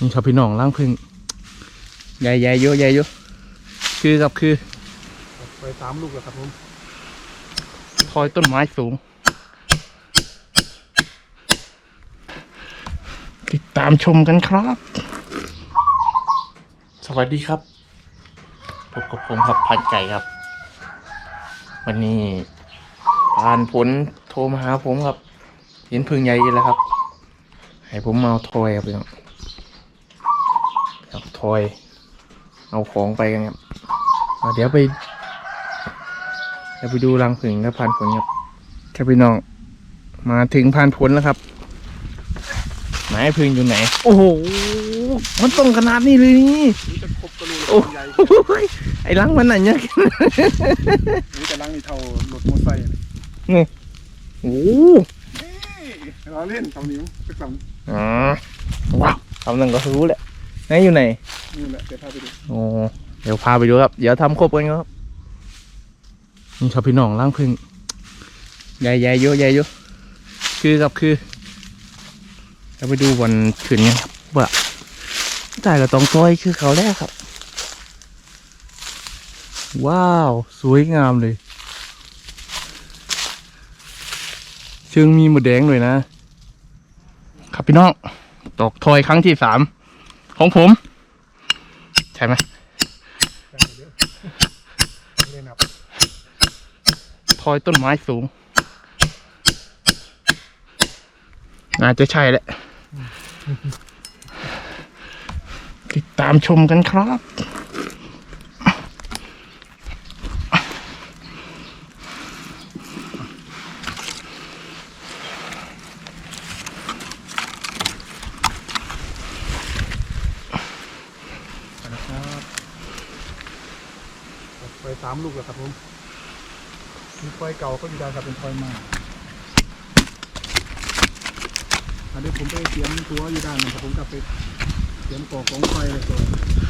นี่ครับพี่น้องล่างพึ่งใหญ่ใหญ่ๆเยอะใหญ่เยอะคือกับคือไปสามลูกแล้วครับผมทอยต้นไม้สูง ติดตามชมกันครับ สวัสดีครับพบกับผมครับพันไก่ครับ วันนี้ผ่านผลโทรมาหาผมครับ เห็นพึ่งใหญ่อีกแล้วครับ ให้ผมมาเอาทอยครับพี่น้อง เอาทอย เอาของไปกันครับเอาเดี๋ยวไปเดี๋ยวไปดูรังผึ่งและพันผลครับครับพี่น้อง มาถึงพันผลแล้วครับไหนผึ่งอยู่ไหน โอ้โห มันต้องขนาดนี้เลยนี่นี่จะครบกระลูกโอ้ใหญ่โหไอ้รังมันไหนเนี่ยนี่จะล้างนี่เท่ารถมอเตอร์ไซค์นี่นี่โอ้โหเราเล่นสองนิ้วสักสองอ๋อว้าวคำนั้นก็รู้แหละ ไหนอยู่ไหนนี่แหละเดี๋ยวพาไปดูโอ้เดี๋ยวพาไปดูครับ เดี๋ยวทำครบกันครับนี่ครับพี่น้องร่างพึ่งใหญ่ใหญ่ๆเยอะใหญ่เยอะคือกับคือเราไปดูวันขึ้นกันครับว่าจ่ายกับตองซอยคือเขาแรกครับ ว้าว สวยงามเลยเชิงมีหมูแดงเลยนะ ครับพี่น้อง ตกทอยครั้งที่สาม ของผม ใช่ไหมทอยต้นไม้สูงน่าจะใช่แหละ ติดตามชมกันครับ สามลูกแล้วครับผมมีไฟเก่าก็อยู่ได้ครับเป็นไฟใหม่อันนี้ผมไปเตรียมตัวอยู่ด้านนะครับผมกลับไปเตรียมก่อกองไฟเลยตัว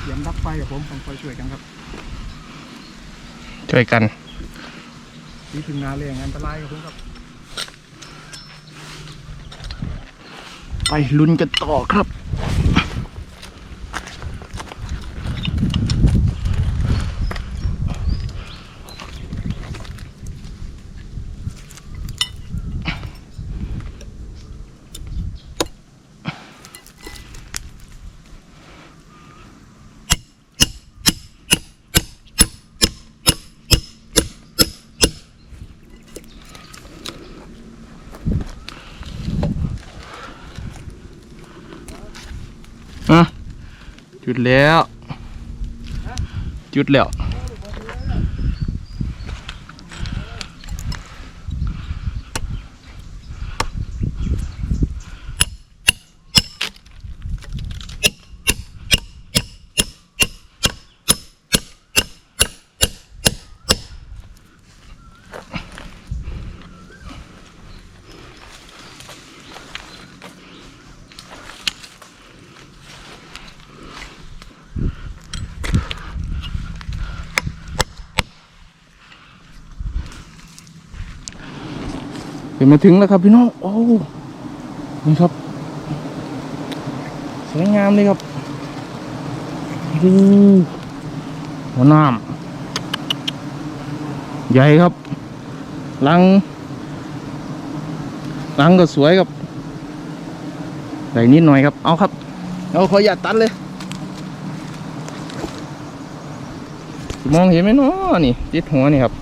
เตรียมรับไฟกับผมกองไฟช่วยกันครับช่วยกันนี่ถึงงานเลยงานอันตรายครับผมครับ ไปลุ้นกันต่อครับ จุดแล้ว จุดแล้ว เดี๋ยวมาถึงแล้วครับพี่น้องโอ้นี่ครับสวยงามเลยครับดูหัวน้ำใหญ่ครับลังลังก็สวยครับใส่นิดหน่อยครับ เอาครับ เอาขออย่าตตัดเลยมองเห็นไหมเนาะนี่ติดหัวนี่ครับ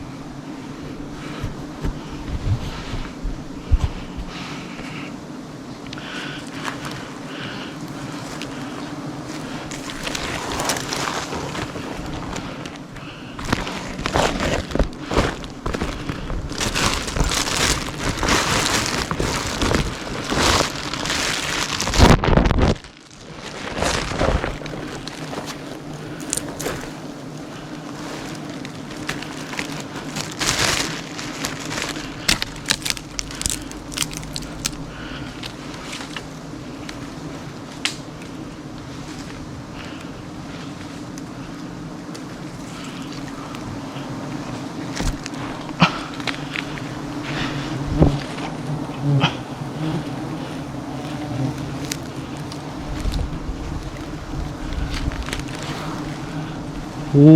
อ้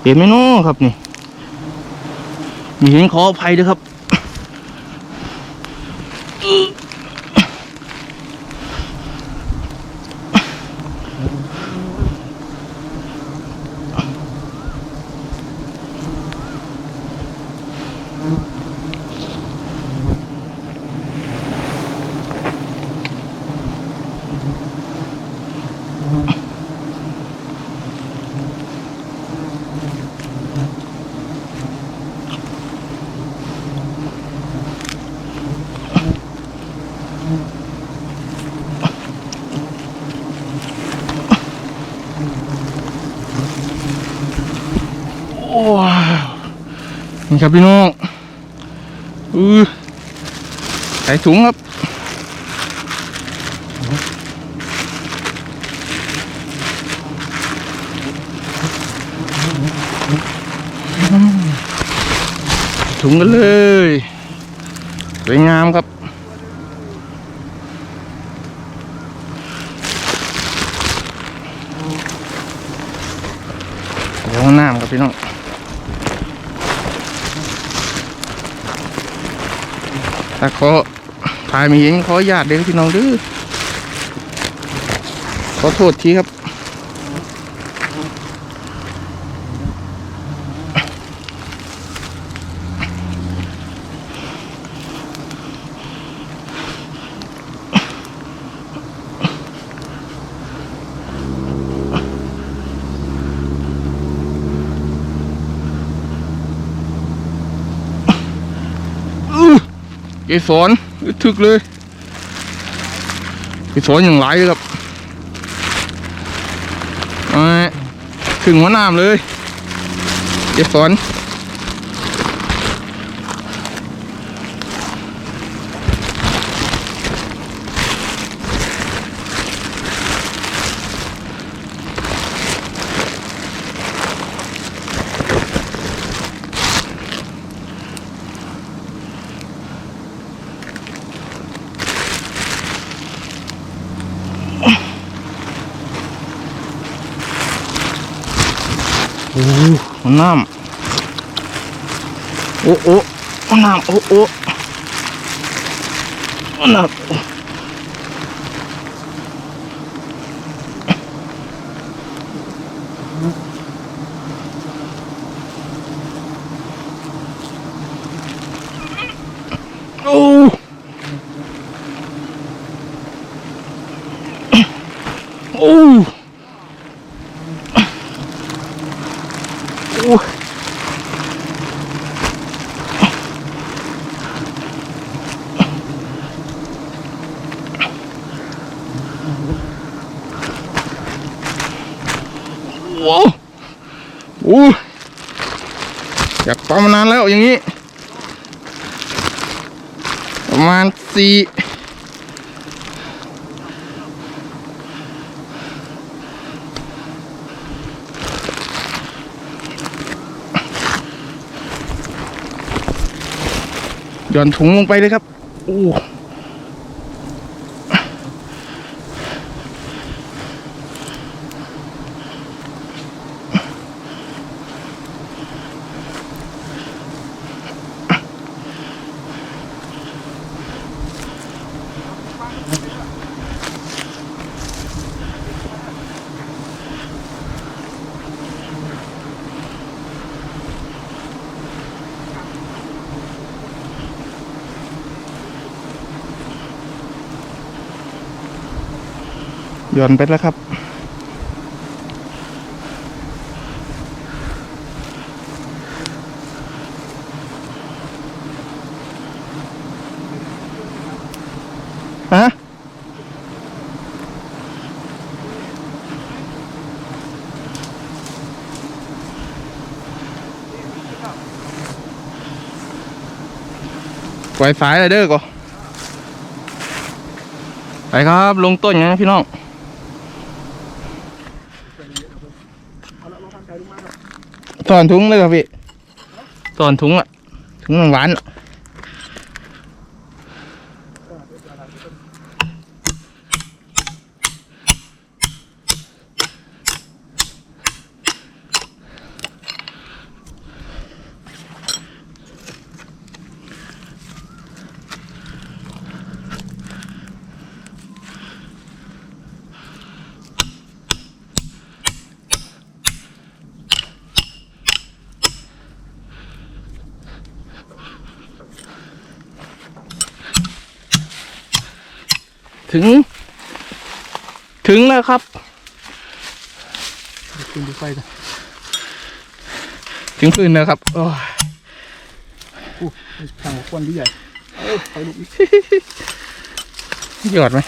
เปลี่ยนไหมน้อครับนี่มีเห็นขออภัยด้วยครับ นี่ครับพี่น้องอือใส่ถุงครับถุงกันเลยสวยงามครับ เดี๋ยวห้องน้ำครับพี่น้องแต่ข อถ่ายไม่เห็นขออนุญาตเด้อพี่น้องเดื้อขอโทษทีครับ กสรอึดถึกเลยเกสรอย่างไรเลยครับถึงหัวน้ำเลยเกสร อ้หัวหน้ำโอ้โอ้หัวหน้ำโอ้โอ้หัวหน้ำโอ้โอ้ โอ้โหโอ้อยากปั๊มานานแล้วอย่างนี้ ประมาณสี่หย่อนถุงลงไปเลยครับ โอ้ ย่อนไปแล้วครับ ฮะปล่อยสายเลยเด้อก็ไปครับ ลงต้นนะพี่น้อง เอาละลองทำใจดูมาครับ ส อนถุงเลยครับพี่สอนถุงอะถุงหวานๆอะ ถึง ถึงแล้วครับเดี๋ยวขึ้นดูไฟกันถึงพื้นแล้วครับโอ้ยอู้ทางควันที่ใหญ่เอ้ยไฟลุกอีกหยอดไหม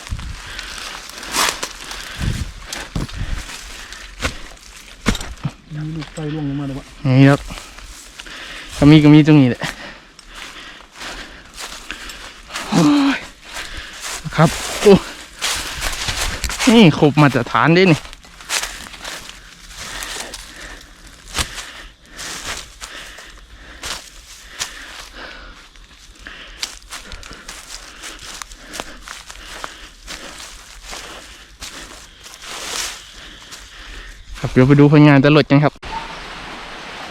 มีลูกไฟล่วงลงมาเลยวะนี่ครับก็มีก็มีตรงนี้แหละโอ้ย ครับโอ้นี่ขบมาตรฐานด้วยนี่ครับเดี๋ยวไปดูผลงานตลดกันครับ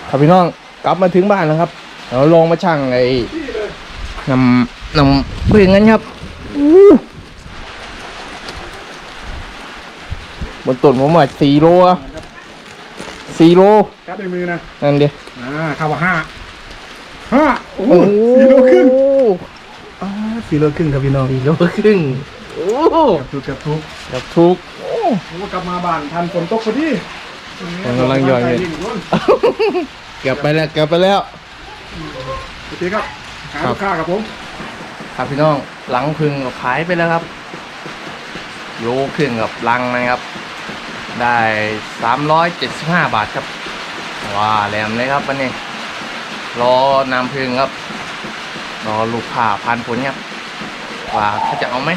ครับพี่น้องกลับมาถึงบ้านแล้วครับเราลองมาชั่งไอ้นำนำเพื่อนกันครับ บนต้นผมว่าสี่โลอะสี่โลกัดในมือนะนั่นเดียวอ่าข้าวว่าห้าห้าโอ้โหสี่โลครึ่งอ่าสี่โลครึ่งครับพี่น้องสี่โลครึ่งโอ้ถูกกับทุกกับทุกโอ้ผมก็กลับมาบ้านทันฝนตกพอดีผมกำลังย่อยเลยเกือบไปแล้วเกือบไปแล้วโอเคครับหาครับลูกค้าครับผมครับพี่น้องหลังพึ่งก็ขายไปแล้วครับโลครึ่งกับลังนะครับ ได้สามร้อยเจ็ดสิบห้าบาทครับ ว้าแหลมเลยครับวันนี้รอนำพึ่งครับ รอลูกผ่าพันผลครับว่าเขาจะเอาไหม